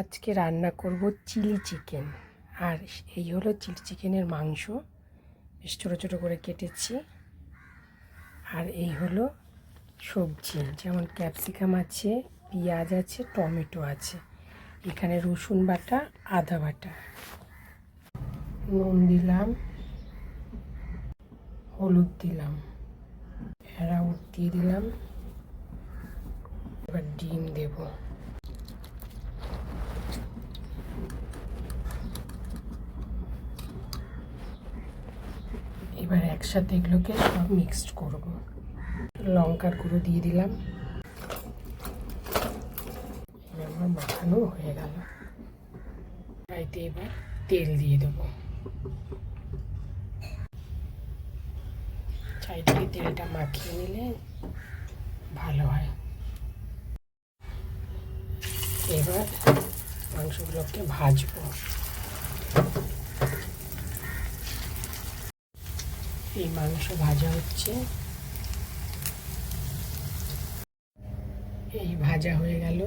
আজকে রান্না করব চিলি চিকেন। আর এই হলো চিলি চিকেনের মাংস। বেশ ছোটো ছোটো করে কেটেছি। আর এই হলো সবজি, যেমন ক্যাপসিকাম আছে, পেঁয়াজ আছে, টমেটো আছে। এখানে রসুন বাটা, আদা বাটা। নুন দিলাম, হলুদ দিলাম অ্যারাউট দিয়ে দিলাম। এবার ডিম দেবো। এবার একসাথে এগুলোকে সব মিক্সড করব। লঙ্কার গুঁড়ো দিয়ে দিলাম। আমার মাখানো হয়ে গেল। কড়াইতে এবার তেল দিয়ে দেবো। চারিদিকে তেলটা মাখিয়ে নিলে ভালো হয়। এবার মাংসগুলোকে ভাজবো। এই মাংস ভাজা হচ্ছে। এই ভাজা হয়ে গেল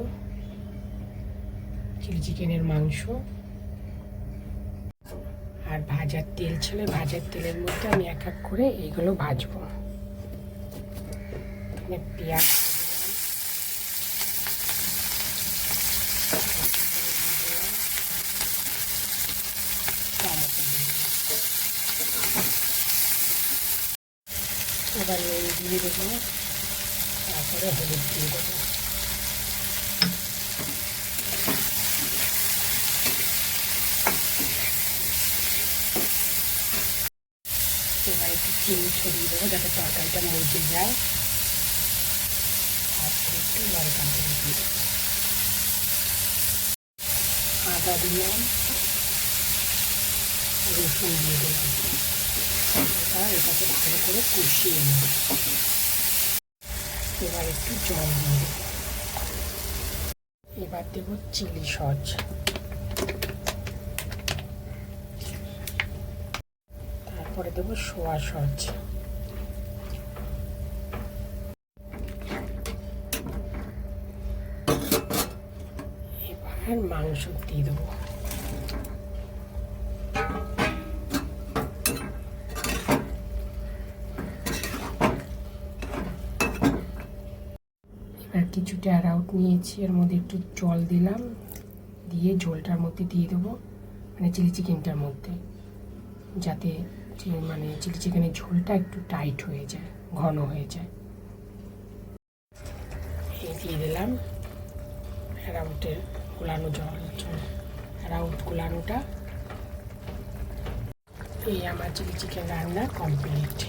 চিলি চিকেনের মাংস। আর ভাজার তেল ছিল, ভাজার তেলের মধ্যে আমি এক এক করে এইগুলো ভাজবো। পেঁয়াজ দিয়ে দিলাম। টমেটো দিয়ে দিলাম। এবার নুন দিয়ে দেবো তারপরে হলুদ দিয়ে দেবো। এবার একটু চিনি ছড়িয়ে দেবো যাতে তরকারিটা মজে যায়। তারপরে একটু লঙ্কা দিয়ে দেবো। আদা দিলাম, রসুন দিয়ে দিলাম এটাকে ভালো করে কষিয়ে নেব এবার একটু জল দিয়ে এবার দেব চিলি সস। তারপরে দেব সোয়া সস। এবার মাংস দিয়ে দেবো। এবার কিছুটা অ্যারাউট নিয়েছি, এর মধ্যে একটু জল দিলাম, দিয়ে ঝোলটার মধ্যে দিয়ে দেবো মানে চিলি চিকেনটার মধ্যে, যাতে মানে চিলি চিকেনের ঝোলটা একটু টাইট হয়ে যায়, ঘন হয়ে যায়। দিয়ে দিলাম অ্যারাউটের গুলানো জল জল অ্যারাউট গুলানোটা এই আমার চিলি চিকেন রান্না কমপ্লিট